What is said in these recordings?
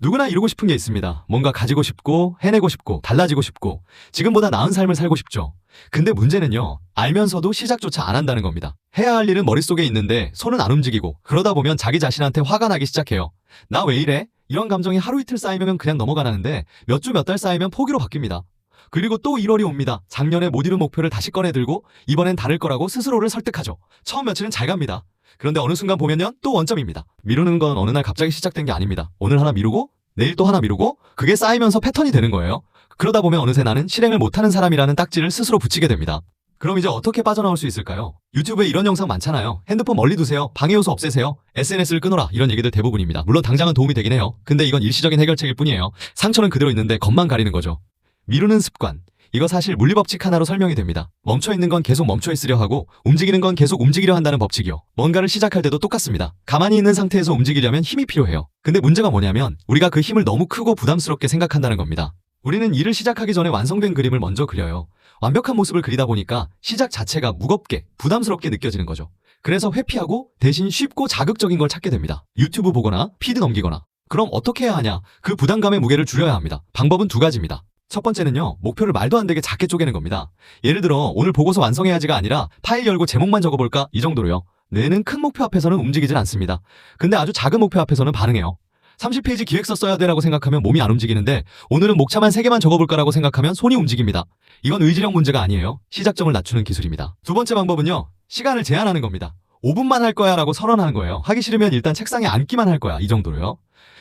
누구나 이루고 싶은 게 있습니다. 뭔가 가지고 싶고, 해내고 싶고, 달라지고 싶고, 지금보다 나은 삶을 살고 싶죠. 근데 문제는요, 알면서도 시작조차 안 한다는 겁니다. 해야 할 일은 머릿속에 있는데 손은 안 움직이고, 그러다 보면 자기 자신한테 화가 나기 시작해요. 나 왜 이래? 이런 감정이 하루 이틀 쌓이면 그냥 넘어가라는데, 몇 주 몇 달 쌓이면 포기로 바뀝니다. 그리고 또 1월이 옵니다. 작년에 못 이룬 목표를 다시 꺼내들고, 이번엔 다를 거라고 스스로를 설득하죠. 처음 며칠은 잘 갑니다. 그런데 어느 순간 보면요, 또 원점입니다. 미루는 건 어느 날 갑자기 시작된 게 아닙니다. 오늘 하나 미루고, 내일 또 하나 미루고, 그게 쌓이면서 패턴이 되는 거예요. 그러다 보면 어느새 나는 실행을 못하는 사람이라는 딱지를 스스로 붙이게 됩니다. 그럼 이제 어떻게 빠져나올 수 있을까요? 유튜브에 이런 영상 많잖아요. 핸드폰 멀리 두세요. 방해 요소 없애세요. SNS를 끊어라. 이런 얘기들 대부분입니다. 물론 당장은 도움이 되긴 해요. 근데 이건 일시적인 해결책일 뿐이에요. 상처는 그대로 있는데 겉만 가리는 거죠. 미루는 습관. 이거 사실 물리법칙 하나로 설명이 됩니다. 멈춰 있는 건 계속 멈춰 있으려 하고 움직이는 건 계속 움직이려 한다는 법칙이요. 뭔가를 시작할 때도 똑같습니다. 가만히 있는 상태에서 움직이려면 힘이 필요해요. 근데 문제가 뭐냐면 우리가 그 힘을 너무 크고 부담스럽게 생각한다는 겁니다. 우리는 일을 시작하기 전에 완성된 그림을 먼저 그려요. 완벽한 모습을 그리다 보니까 시작 자체가 무겁게, 부담스럽게 느껴지는 거죠. 그래서 회피하고 대신 쉽고 자극적인 걸 찾게 됩니다. 유튜브 보거나 피드 넘기거나. 그럼 어떻게 해야 하냐? 그 부담감의 무게를 줄여야 합니다. 방법은 두 가지입니다. 첫 번째는요, 목표를 말도 안 되게 작게 쪼개는 겁니다. 예를 들어, 오늘 보고서 완성해야지가 아니라 파일 열고 제목만 적어볼까? 이 정도로요. 뇌는 큰 목표 앞에서는 움직이질 않습니다. 근데 아주 작은 목표 앞에서는 반응해요. 30페이지 기획서 써야 돼라고 생각하면 몸이 안 움직이는데 오늘은 목차만 3개만 적어볼까라고 생각하면 손이 움직입니다. 이건 의지력 문제가 아니에요. 시작점을 낮추는 기술입니다. 두 번째 방법은요. 시간을 제한하는 겁니다. 5분만 할 거야 라고 선언하는 거예요. 하기 싫으면 일단 책상에 앉기만 할 거야. 이 정도로요.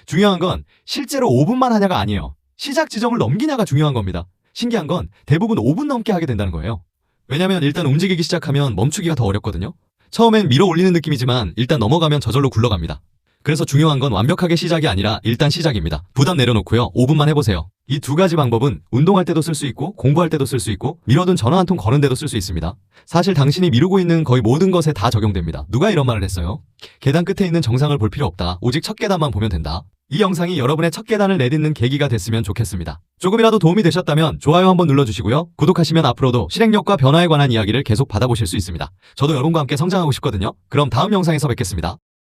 중요한 건 실제로 5분만 하냐가 아니에요. 시작 지점을 넘기냐가 중요한 겁니다. 신기한 건 대부분 5분 넘게 하게 된다는 거예요. 왜냐면 일단 움직이기 시작하면 멈추기가 더 어렵거든요. 처음엔 밀어 올리는 느낌이지만 일단 넘어가면 저절로 굴러갑니다. 그래서 중요한 건 완벽하게 시작이 아니라 일단 시작입니다. 부담 내려놓고요. 5분만 해보세요. 이 두 가지 방법은 운동할 때도 쓸 수 있고 공부할 때도 쓸 수 있고 미뤄둔 전화 한 통 거는 데도 쓸 수 있습니다. 사실 당신이 미루고 있는 거의 모든 것에 다 적용됩니다. 누가 이런 말을 했어요? 계단 끝에 있는 정상을 볼 필요 없다. 오직 첫 계단만 보면 된다. 이 영상이 여러분의 첫 계단을 내딛는 계기가 됐으면 좋겠습니다. 조금이라도 도움이 되셨다면 좋아요 한번 눌러주시고요. 구독하시면 앞으로도 실행력과 변화에 관한 이야기를 계속 받아보실 수 있습니다. 저도 여러분과 함께 성장하고 싶거든요. 그럼 다음 영상에서 뵙겠습니다.